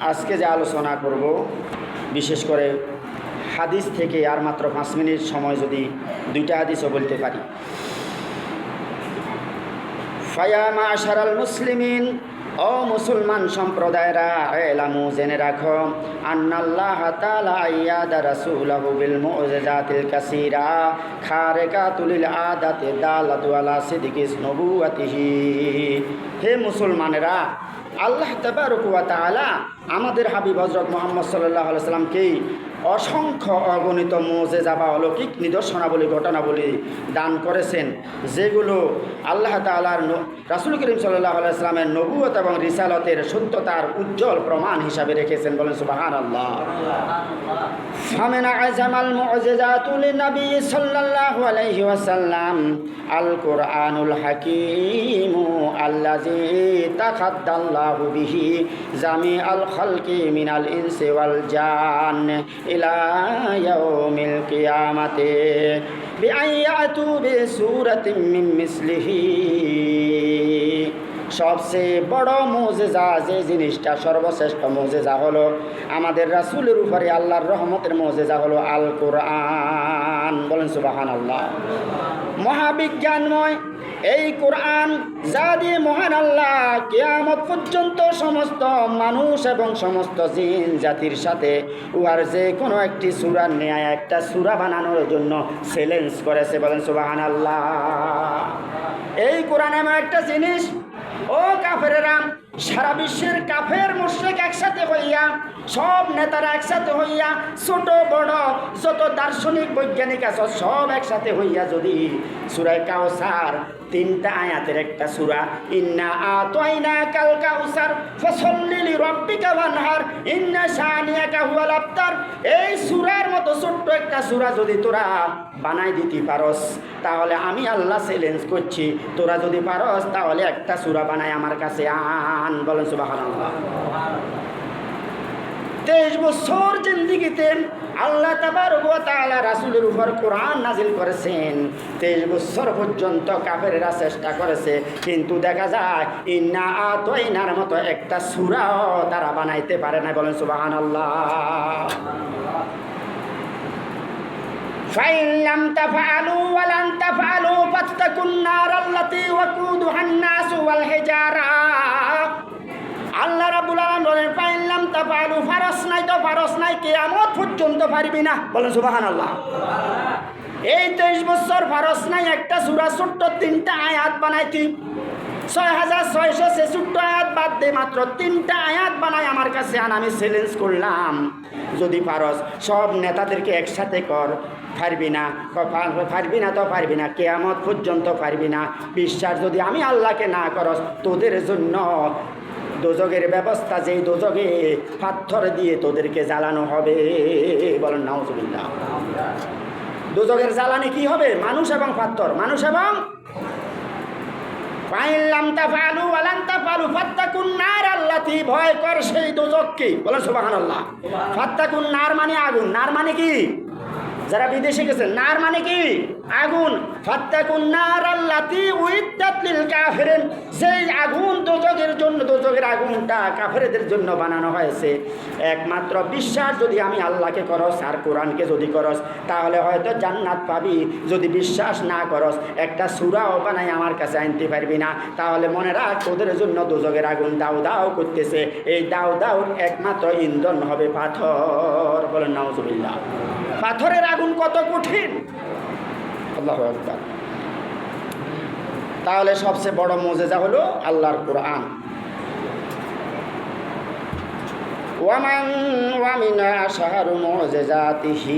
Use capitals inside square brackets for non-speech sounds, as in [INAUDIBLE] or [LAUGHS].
আজকে যে আলোচনা করব, বিশেষ করে হাদিস থেকে আর মাত্র পাঁচ মিনিট সময় যদি দুইটা হাদিসও বলতে পারি। ফায়ামা আশারাল মুসলিমিন, ও মুসলমান সম্প্রদায়রা এলামু জেনে রাখো, আন্নাল্লাহ তাআলা আইয়াদা রাসূলাহু বিল মুআজিজাতিল কাসীরা খারিকাতুল আদাতি দালাতু আলা সিদকিস নবুয়াতিহি হে মুসলমানেরা, আল্লাহ তাবারক ওয়া তাআলা আমাদের হাবিব হজরত মোহাম্মদ সাল্লাহ আলসালামকেই অসংখ্য অগণিত মোজে যাবা অলৌকিক নিদর্শনাবলী, ঘটনাবলী দান করেছেন, যেগুলো আল্লাহ তালার রাসুল করিম সাল্লাহ আলাইসলামের নবুয়ত এবং রিসালতের সত্যতার উজ্জ্বল প্রমাণ হিসাবে রেখেছেন। বলেন সুবাহান আল্লাহ আল্লাহ আল জামি আল الخلق من الإنس والجان إلى يوم القيامة بأن يأتوا بسورة من مثله সবচেয়ে বড় মৌজেজা যে জিনিসটা সর্বশ্রেষ্ঠ মৌজেজা হলো আমাদের রাসুলের উপরে আল্লাহর রহমতের মৌজেজা হলো আল কোরআন বলেন সুবাহান আল্লাহ মহাবিজ্ঞানময় এই কোরআন যা দিয়ে মহান আল্লাহ কেয়ামত পর্যন্ত সমস্ত মানুষ এবং সমস্ত জিন জাতির সাথে উহার যে কোনো একটি সুরার নেয় একটা সুরা বানানোর জন্য চ্যালেঞ্জ করেছে, বলেন সুবাহান আল্লাহ এই কোরআন এমন একটা জিনিস ও কাফেরেরা সারা বিশ্বের কাফের মুশ্রিক একসাথে হইয়া, সব নেতারা একসাথে হইয়া, ছোট, বড়, যত দার্শনিক, বৈজ্ঞানিক আছে, সব একসাথে হইয়া যদি সুরায় কাউসার তিনটা আয়াতের একটা সুরা, ইন্না আতাইনা কাল কাউসার ফসল্লিলি রব্বিকা ওয়ানহার, ইন্না শানিয়াকা হুয়াল আবতার এই সুরার মতো ছোট্ট একটা সুরা যদি তোরা বানাই দিতে পারস, তাহলে আমি আল্লাহ চ্যালেঞ্জ করছি। তোরা যদি পারস, তাহলে একটা সুরা বানাই আমার কাছে আন। বলেন সুবহানাল্লাহ। তেইশ বছর জিন্দিগিতে আল্লাহ তাআলা রাসুলের উপর কোরআন নাজিল করেছেন। তেইশ বছর পর্যন্ত কাফেরেরা চেষ্টা করেছে, কিন্তু দেখা যায়, ইন্না আতইনার মতো একটা সুরাও তারা বানাইতে পারে না বলেন সুবাহান আল্লাহ فإن لم تفعلوا ولن تفعلوا فاتقوا النار التي وقودها الناس والحجارة [LAUGHS] আল্লাহ রাবুল আলম বলেন পাইলাম তা পারু ফারস নাই তো ফারস নাই কেয়ামত পর্যন্ত পারবি না বলেন সুবাহান আল্লাহ [LAUGHS] এই তেইশ বছর ফারস নাই একটা সুরা ছোট্ট তিনটা আয়াত বানাইতি ছয় হাজার ছয়শো ছেষট্টি আয়াত বাদ দে মাত্র তিনটা আয়াত বানাই আমার কাছে আন, আমি চ্যালেঞ্জ করলাম। যদি পারস, সব নেতাদেরকে একসাথে কর। পারবি না পারবি না তো পারবি না, কেয়ামত পর্যন্ত পারবি না। বিশ্বাস যদি আমি আল্লাহকে না করস, তোদের জন্য দোজগের ব্যবস্থা যেই দোজগে পাথর দিয়ে তোদেরকে জ্বালানো হবে। বলেন, নাউজুবিল্লাহ। দোজগের জ্বালানি কি হবে? মানুষ এবং পাথর। মানুষ এবং পাইলাম তা ফালু আলান তা ফালু ফাত্তাকুন নার আল্লাতি ভয় কর সেই দোজককে। বলেন সুবহানাল্লাহ। ফাত্তাকুন নার মানে আগুন। নার মানে কি? যারা বিদেশে গেছে নার মানে কি? আগুন। ফাত্তাকুন নার আল্লাতি উইদ্দাত লিল সেই আগুন দোজকের জন্য দোজকের আগুনটা কাফেরদের জন্য বানানো হয়েছে। একমাত্র বিশ্বাস যদি আমি আল্লাহকে করস আর কোরআনকে যদি করস, তাহলে হয়তো জান্নাত পাবি। যদি বিশ্বাস না করস, একটা সুরাও বানাই আমার কাছে আনতে পারবি না। তাহলে মনে রাখ, তোদের জন্য দোজকের আগুন দাও দাও করতেছে। এই দাও দাও একমাত্র ইন্ধন হবে পাথর। বলেন, নাউজুবিল্লাহ। পাথরের আগুন কত কঠিন। আল্লাহ আকবার। তাহলে সবচেয়ে বড় মজেজা হলো আল্লাহর কোরআন। ওয়ামান ওয়ামিনা শাহরু মজেজাতিহি।